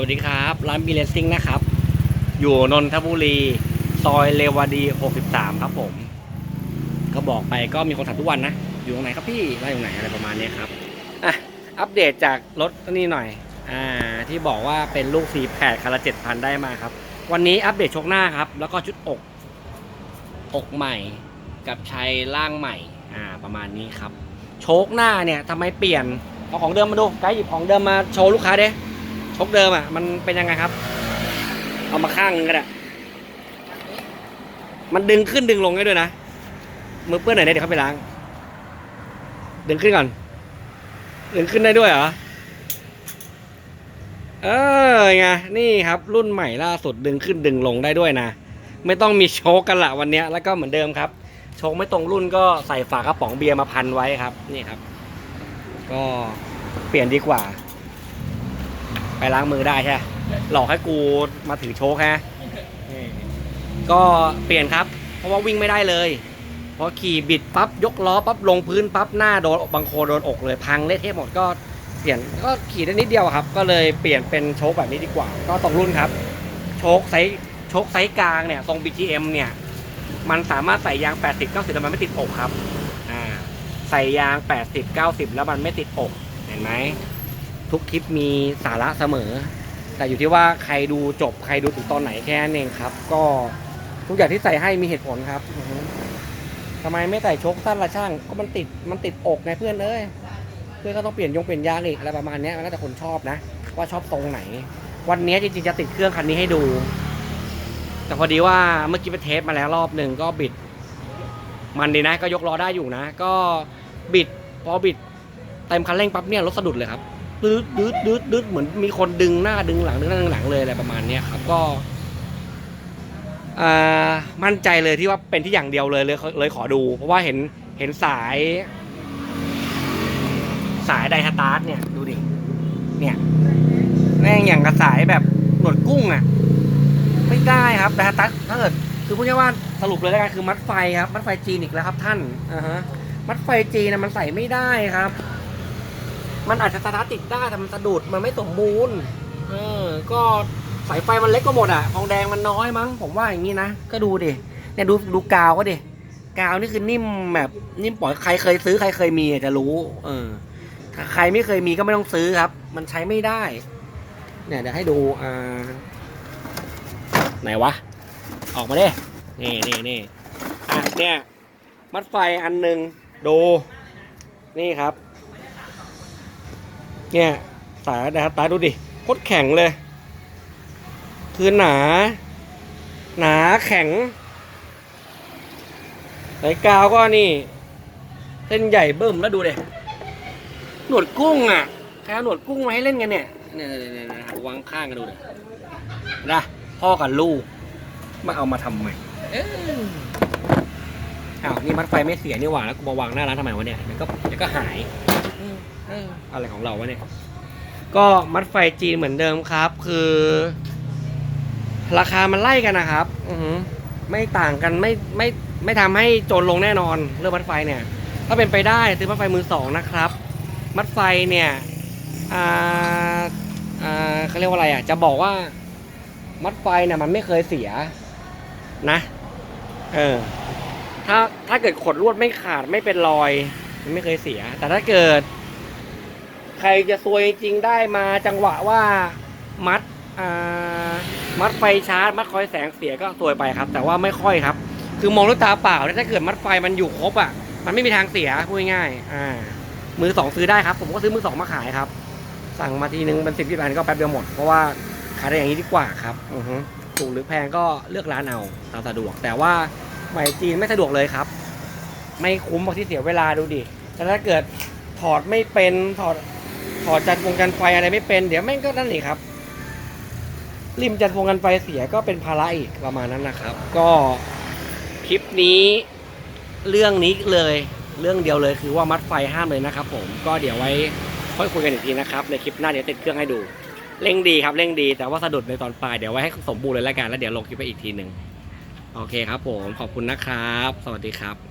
วัสดีครับ ร้านบีเลสซิ่งนะครับ อยู่นนทบุรี ซอยเลวดี 63 ครับผม ก็บอกไปก็มีคนถามทุกวันนะ อยู่ตรงไหนครับพี่ร้านอยู่ไหนอะไรประมาณนี้ครับ อะ อัปเดตจากรถนี่หน่อย อ่า ที่บอกว่าเป็นลูก 48คันละ7,000 ได้มาครับ วันนี้อัปเดตชกหน้าครับ แล้วก็ชุดอก อกใหม่ กับชัยล่างใหม่ อ่า ประมาณนี้ครับ โชคหน้าเนี่ยทำไมเปลี่ยน เอาของเดิมมาดูไกด์หยิบของเดิมมาโชว์ลูกค้าเด้ โชคเดิมอะ มันเป็นยังไงครับ เอามาข้างนึงก็ได้มันดึงขึ้นดึงลงได้ด้วยนะ มือเปื้อนหน่อยเนี่ยเดี๋ยวเขาไปล้าง ดึงขึ้นก่อน ดึงขึ้นได้ด้วยเหรอ เออไง นี่ครับ รุ่นใหม่ล่าสุดดึงขึ้นดึงลงได้ด้วยนะ ไม่ต้องมีโชคกันละวันนี้แล้วก็เหมือนเดิมครับ โชคไม่ตรงรุ่นก็ใส่ฝากระป๋องเบียร์มาพันไว้ครับ นี่ครับ ก็เปลี่ยนดีกว่า ไปล้างมือได้ใช่หลอกให้กูมาถือโชคฮะก็เปลี่ยนครับ เพราะว่าวิ่งไม่ได้เลยพอขี่บิดปั๊บยกล้อปั๊บลงพื้นปั๊บหน้าโดนบางโคโดนอกเลยพังเละเทะหมดก็เปลี่ยนก็ขี่ได้นิดเดียวครับ ก็เลยเปลี่ยนเป็นโชคแบบนี้ดีกว่า ก็ตรงรุ่นครับ โชคไซส์โชคไซส์กลางเนี่ยตรง BGM เนี่ย มันสามารถใส่ยาง 80 90แล้วมันไม่ติดอกครับอ่าใส่ยาง 80 90 แล้วมันไม่ติดอก เห็นไหม ทุกคลิปมีสาระเสมอ แต่อยู่ที่ว่าใครดูจบใครดูถึงตอนไหนแค่นั้นเองครับ ก็ทุกอย่างที่ใส่ให้มีเหตุผลครับทำไมไม่ใส่ชกสั้นละช่าง ก็มันติดมันติดอกไงเพื่อนเอ้ยเพื่อนก็ต้องเปลี่ยนยงเปลี่ยนยางอีกอะไรประมาณนี้มันก็แต่คนชอบนะ ว่าชอบตรงไหน วันนี้จริงๆจะติดเครื่องคันนี้ให้ดู แต่พอดีว่าเมื่อกี้ไปเทสมาแล้วรอบหนึ่งก็บิด มันดีนะก็ยกล้อได้อยู่นะ ก็บิดพอบิดเต็มคันเร่งปั๊บเนี่ยรถสะดุดเลยครับ ดืดดืดดืดดืดเหมือนมีคนดึงหน้าดึงหลังดึงหน้าดึงหลังเลยอะไรประมาณเนี้ยครับก็อ่ามั่นใจเลยที่ว่าเป็นที่อย่างเดียวเลยเลยเลยขอดู เพราะว่าเห็นเห็นสาย สายไดสตาร์ทเนี่ยดูดิเนี่ยแม่งอย่างกับสายแบบหนวดกุ้งอะ ไม่ได้ครับแต่ถ้าถ้าเกิดคือพูดง่ายๆว่าสรุปเลยแล้วกันคือมัดไฟครับ มัดไฟจีนอีกแล้วครับท่านอ่าฮะมัดไฟจีนนะมันใส่ไม่ได้ครับ มันอาจจะสตาร์ทติดได้แต่มันสะดุดมันไม่สมบูรณ์เออก็สายไฟมันเล็กก็หมดอะทองแดงมันน้อยมั้งผมว่าอย่างนี้นะก็ดูดิเนี่ยดูดูกาวก็ดิกาวนี่คือนิ่มแบบนิ่มปล่อยใครเคยซื้อใครเคยมีจะรู้ เออ ถ้าใครไม่เคยมีก็ไม่ต้องซื้อครับ มันใช้ไม่ได้ เนี่ยเดี๋ยวให้ดูอ่าไหนวะ ออกมาดินี่นี่นี่อะเนี่ย มัดไฟอันหนึ่งดู นี่ครับ เนี่ยสายนะครับตาดูดิโคตรแข็งเลย คือหนา หนาแข็งสายกาวก็นี่เส้นใหญ่เบิ่มแล้วดูดิหนวดกุ้งอะใครเอาหนวดกุ้งมาให้เล่นกันเนี่ยเนี่ยเนี่ยวางข้างกันดูดินะพ่อกับลูกมาเอามาทำไมเอ้ยอ้าวนี่มัดไฟไม่เสียนี่หว่าแล้วกูมาวางหน้าร้านทำไมวะเนี่ยมันก็มันก็หาย เออ อะไรของเราวะเนี่ย ก็มัดไฟจีนเหมือนเดิมครับ คือ ราคามันไล่กันนะครับ อือหือไม่ต่างกันไม่ไม่ไม่ทำให้โจรลงแน่นอนเรื่องมัดไฟเนี่ย ถ้าเป็นไปได้ซื้อมัดไฟมือสองนะครับ มัดไฟเนี่ยอ่าอ่าเขาเรียกว่าอะไรอะ จะบอกว่า มัดไฟเนี่ยมันไม่เคยเสีย นะ เออ ถ้าถ้าเกิดขดลวดไม่ขาดไม่เป็นรอย มันไม่เคยเสีย แต่ถ้าเกิด ใครจะซวยจริงได้มาจังหวะว่ามัดมัดไฟชาร์จ มัดคอยแสงเสียก็ซวยไปครับ แต่ว่าไม่ค่อยครับ คือมองด้วยตาเปล่าถ้าเกิดมัดไฟมันอยู่ครบอะ มันไม่มีทางเสียพูดง่ายอ่า มือสองซื้อได้ครับ ผมก็ซื้อมือสองมาขายครับ สั่งมาทีนึงเป็นสิบที่ร้านก็แป๊บเดียวหมด เพราะว่าขายได้อย่างนี้ดีกว่าครับอือฮึถูกหรือแพงก็เลือกร้านเอาตามสะดวก แต่ว่าใหม่จีนไม่สะดวกเลยครับ ไม่คุ้มบางที่เสียเวลาดูดิแต่ถ้าเกิดถอดไม่เป็นถอด อดจัดวงกันไฟอะไรไม่เป็น เดี๋ยวแม่งก็นั่นนี่ครับ ริมจัดวงกันไฟเสียก็เป็นภาระอีกประมาณนั้นนะครับ ก็คลิปนี้เรื่องนี้เลยเรื่องเดียวเลยคือว่ามัดไฟห้ามเลยนะครับ ผมก็เดี๋ยวไว้ค่อยคุยกันอีกทีนะครับในคลิปหน้าเดี๋ยวติดเครื่องให้ดูเร่งดีครับเร่งดีแต่ว่าสะดุดในตอนปลายเดี๋ยวไว้ให้สมบูรณ์เลยแล้วกันแล้วเดี๋ยวลงคลิปไปอีกทีหนึ่งโอเคครับ ผมขอบคุณนะครับ สวัสดีครับ